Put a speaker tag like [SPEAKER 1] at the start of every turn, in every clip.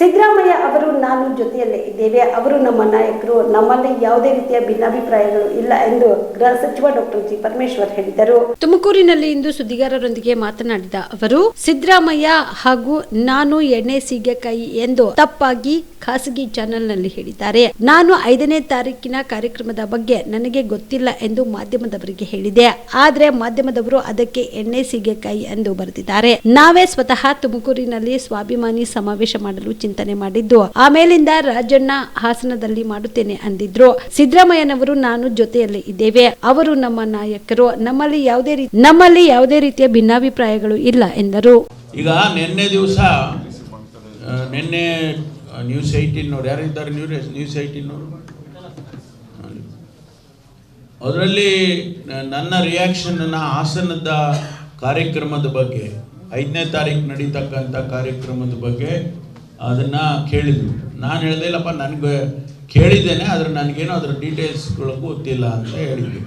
[SPEAKER 1] ಸಿದ್ದರಾಮಯ್ಯ ಅವರು, ನಾನು ಜೊತೆಯಲ್ಲೇ ಇದ್ದೇವೆ. ಅವರು ನಮ್ಮ ನಾಯಕರು. ನಮ್ಮಲ್ಲಿ ಯಾವುದೇ ರೀತಿಯ ಭಿನ್ನಾಭಿಪ್ರಾಯಗಳು ಇಲ್ಲ ಎಂದು ಗೃಹ ಸಚಿವ ಡಾಕ್ಟರ್ ಜಿ. ಪರಮೇಶ್ವರ್ ಹೇಳಿದರು. ತುಮಕೂರಿನಲ್ಲಿ ಇಂದು ಸುದ್ದಿಗಾರರೊಂದಿಗೆ ಮಾತನಾಡಿದ ಅವರು, ಸಿದ್ದರಾಮಯ್ಯ ಹಾಗೂ ನಾನು ಎಣ್ಣೆ ಸೀಗೆಕಾಯಿ ಎಂದು ತಪ್ಪಾಗಿ ಖಾಸಗಿ ಚಾನೆಲ್ನಲ್ಲಿ ಹೇಳಿದ್ದಾರೆ. ನಾನು ಐದನೇ ತಾರೀಕಿನ ಕಾರ್ಯಕ್ರಮದ ಬಗ್ಗೆ ನನಗೆ ಗೊತ್ತಿಲ್ಲ ಎಂದು ಮಾಧ್ಯಮದವರಿಗೆ ಹೇಳಿದೆ. ಆದ್ರೆ ಮಾಧ್ಯಮದವರು ಅದಕ್ಕೆ ಎಣ್ಣೆ ಸೀಗೆಕಾಯಿ ಎಂದು ಬರೆದಿದ್ದಾರೆ. ನಾವೇ ಸ್ವತಃ ತುಮಕೂರಿನಲ್ಲಿ ಸ್ವಾಭಿಮಾನಿ ಸಮಾವೇಶ ಮಾಡಲು ಚಿಂತನೆ ಮಾಡಿದ್ದು. ಆಮೇಲಿಂದ ರಾಜಣ್ಣ ಹಾಸನದಲ್ಲಿ ಮಾಡುತ್ತೇನೆ ಅಂದಿದ್ರು. ಸಿದ್ದರಾಮಯ್ಯನವರು, ನಾನು ಜೊತೆಯಲ್ಲಿ ಇದ್ದೇವೆ. ಅವರು ನಮ್ಮ ನಾಯಕರು. ನಮ್ಮಲ್ಲಿ ಯಾವುದೇ ರೀತಿ, ನಮ್ಮಲ್ಲಿ ಯಾವುದೇ ರೀತಿಯ ಭಿನ್ನಾಭಿಪ್ರಾಯಗಳು ಇಲ್ಲ ಎಂದರು.
[SPEAKER 2] ಈಗ ನಿನ್ನೆ ದಿವಸ ನಿನ್ನೆ ನ್ಯೂಸ್ ಏಯ್ಟೀನ್ನವ್ರು ಯಾರಿದ್ದಾರೆ ನ್ಯೂಸ್ ನ್ಯೂಸ್ ಏಯ್ಟೀನ್ನವರು ಅದರಲ್ಲಿ ನನ್ನ ರಿಯಾಕ್ಷನ್ನ ಹಾಸನದ ಕಾರ್ಯಕ್ರಮದ ಬಗ್ಗೆ, ಐದನೇ ತಾರೀಕು ನಡೀತಕ್ಕಂಥ ಕಾರ್ಯಕ್ರಮದ ಬಗ್ಗೆ ಅದನ್ನು ಕೇಳಿದರು ನಾನು ಹೇಳ್ದೆ, ಇಲ್ಲಪ್ಪ, ನನಗೆ ಕೇಳಿದ್ದೇನೆ, ಆದರೆ ನನಗೇನು ಅದರ ಡೀಟೇಲ್ಸ್ಗಳು ಗೊತ್ತಿಲ್ಲ ಅಂತ ಹೇಳಿದ್ವಿ.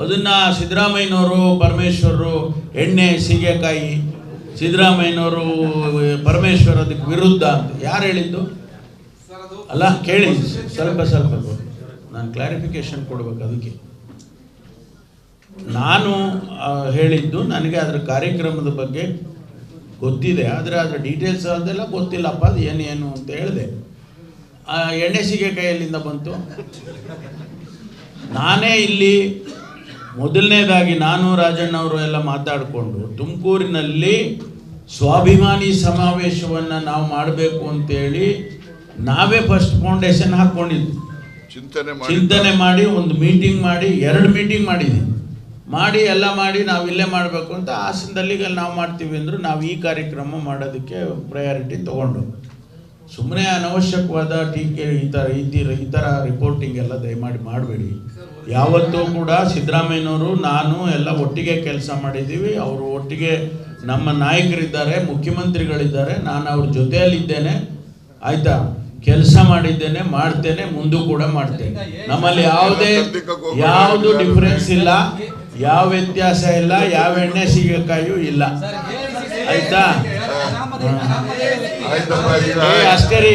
[SPEAKER 2] ಅದನ್ನು ಸಿದ್ದರಾಮಯ್ಯನವರು, ಪರಮೇಶ್ವರರು, ಎಣ್ಣೆ, ಸೀಗೆಕಾಯಿ, ಸಿದ್ದರಾಮಯ್ಯನವರು, ಪರಮೇಶ್ವರ್ ಅದಕ್ಕೆ ವಿರುದ್ಧ ಅಂತ. ಯಾರು ಹೇಳಿದ್ದು? ಅಲ್ಲ, ಕೇಳಿ. ಸ್ವಲ್ಪ ಸ್ವಲ್ಪ. ನಾನು ಕ್ಲಾರಿಫಿಕೇಶನ್ ಕೊಡ್ಬೇಕು ಅದಕ್ಕೆ. ನಾನು ಹೇಳಿದ್ದು, ನನಗೆ ಅದರ ಕಾರ್ಯಕ್ರಮದ ಬಗ್ಗೆ ಗೊತ್ತಿದೆ ಆದರೆ ಅದರ ಡೀಟೇಲ್ಸ್ ಅದೆಲ್ಲ ಗೊತ್ತಿಲ್ಲಪ್ಪ ಅದು ಏನೇನು ಏನು ಅಂತ ಹೇಳಿದೆ. ಆ, ಎಣ್ಣೆ ಕೈಯಲ್ಲಿಂದ ಬಂತು. ನಾನೇ ಇಲ್ಲಿ ಮೊದಲನೇದಾಗಿ ನಾನು ರಾಜಣ್ಣವರು ಎಲ್ಲ ಮಾತಾಡಿಕೊಂಡು ತುಮಕೂರಿನಲ್ಲಿ ಸ್ವಾಭಿಮಾನಿ ಸಮಾವೇಶವನ್ನು ನಾವು ಮಾಡಬೇಕು ಅಂತೇಳಿ ನಾವೇ ಫಸ್ಟ್ ಫೌಂಡೇಶನ್ ಹಾಕ್ಕೊಂಡಿದ್ವಿ
[SPEAKER 3] ಚಿಂತನೆ ಮಾಡಿ.
[SPEAKER 2] ಚಿಂತನೆ ಮಾಡಿ ಒಂದು ಮೀಟಿಂಗ್ ಮಾಡಿ ಎರಡು ಮೀಟಿಂಗ್ ಮಾಡಿದ್ವಿ. ಮಾಡಿ ಎಲ್ಲ ಮಾಡಿ ನಾವು ಇಲ್ಲೇ ಮಾಡಬೇಕು ಅಂತ ಹಾಸನದಲ್ಲಿ ಈಗ ನಾವು ಮಾಡ್ತೀವಿ ಅಂದರು ನಾವು ಈ ಕಾರ್ಯಕ್ರಮ ಮಾಡೋದಕ್ಕೆ ಪ್ರಯಾರಿಟಿ ತೊಗೊಂಡು. ಸುಮ್ಮನೆ ಅನವಶ್ಯಕವಾದ ಟೀಕೆ ಈ ಥರ ಇದ್ದೀರ ಈ ಥರ ರಿಪೋರ್ಟಿಂಗ್ ಎಲ್ಲ ದಯಮಾಡಿ ಮಾಡಬೇಡಿ. ಯಾವತ್ತೂ ಕೂಡ ಸಿದ್ದರಾಮಯ್ಯನವರು ನಾನು ಎಲ್ಲ ಒಟ್ಟಿಗೆ ಕೆಲಸ ಮಾಡಿದ್ದೀವಿ. ಅವರು ಒಟ್ಟಿಗೆ ನಮ್ಮ ನಾಯಕರಿದ್ದಾರೆ ಮುಖ್ಯಮಂತ್ರಿಗಳಿದ್ದಾರೆ. ನಾನು ಅವ್ರ ಜೊತೆಯಲ್ಲಿದ್ದೇನೆ. ಆಯಿತಾ? ಕೆಲಸ ಮಾಡಿದ್ದೇನೆ ಮಾಡ್ತೇನೆ ಮುಂದೂ ಕೂಡ ಮಾಡ್ತೇನೆ. ನಮ್ಮಲ್ಲಿ ಯಾವುದೇ ಯಾವುದು ಡಿಫ್ರೆನ್ಸ್ ಇಲ್ಲ. ಯಾವ ವ್ಯತ್ಯಾಸ ಇಲ್ಲ ಯಾವ ಎಣ್ಣೆ ಸೀಗೆಕಾಯಿಯೂ ಇಲ್ಲ. ಆಯ್ತಾ? ಅಷ್ಟೇ ರೀ